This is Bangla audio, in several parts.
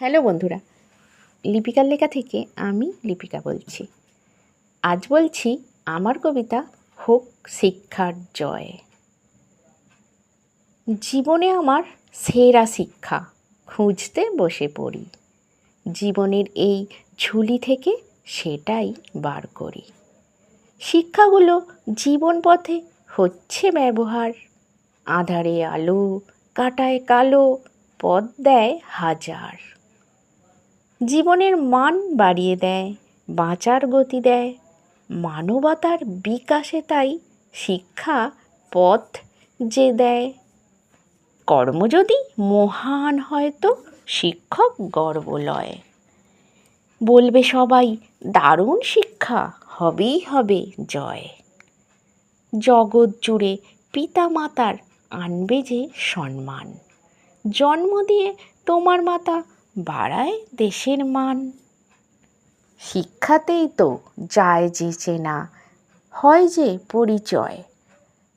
হ্যালো বন্ধুরা, লিপিকার লেখা থেকে আমি লিপিকা বলছি। আজ বলছি আমার কবিতা হোক শিক্ষার জয়। জীবনে আমার সেরা শিক্ষা খুঁজতে বসে পড়ি। জীবনের এই ঝুলি থেকে সেটাই বার করি। শিক্ষাগুলো জীবন পথে হচ্ছে ব্যবহার। আধারে আলো কাটায় কালো, পথ দেয় হাজার। জীবনের মান বাড়িয়ে দেয়, বাঁচার গতি দেয়। মানবতার বিকাশে তাই শিক্ষা, পথ যে দেয়। কর্ম যদি মহান হয়তো শিক্ষক গর্ব লয় বলবে সবাই, দারুণ শিক্ষা, হবেই হবে জয়। জগৎ জুড়ে পিতা মাতার আনবে যে সম্মান। জন্ম দিয়ে তোমার মাতা বাড়ায় দেশের মান। শিক্ষাতেই তো যায় যে চেনা, হয় যে পরিচয়।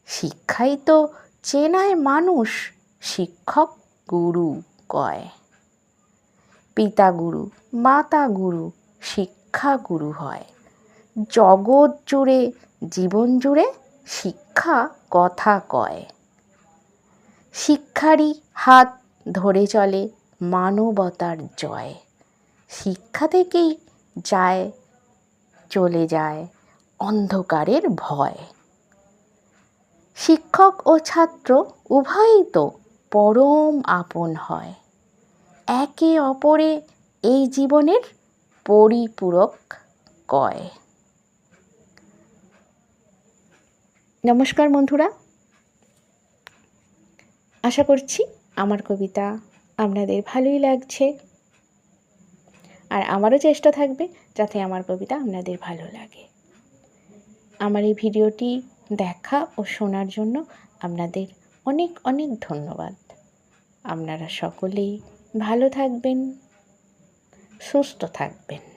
শিক্ষাই তো চেনায় মানুষ, শিক্ষক গুরু কয়। পিতা গুরু, মাতা গুরু, শিক্ষা গুরু হয়। জগৎ জুড়ে, জীবন জুড়ে শিক্ষা কথা কয়। শিক্ষারই হাত ধরে চলে মানবতার জয়। শিক্ষা থেকেই যায়, চলে যায় অন্ধকারের ভয়। শিক্ষক ও ছাত্র উভয়ই তো পরম আপন হয়। একে অপরে এই জীবনের পরিপূরক কয়। নমস্কার বন্ধুরা। আশা করছি আমার কবিতা আপনাদের ভালোই লাগছে। আর আমারও চেষ্টা থাকবে যাতে আমার কবিতা আপনাদের ভালো লাগে। আমার এই ভিডিওটি দেখা ও শোনার জন্য আপনাদের অনেক অনেক ধন্যবাদ। আপনারা সকলেই ভালো থাকবেন, সুস্থ থাকবেন।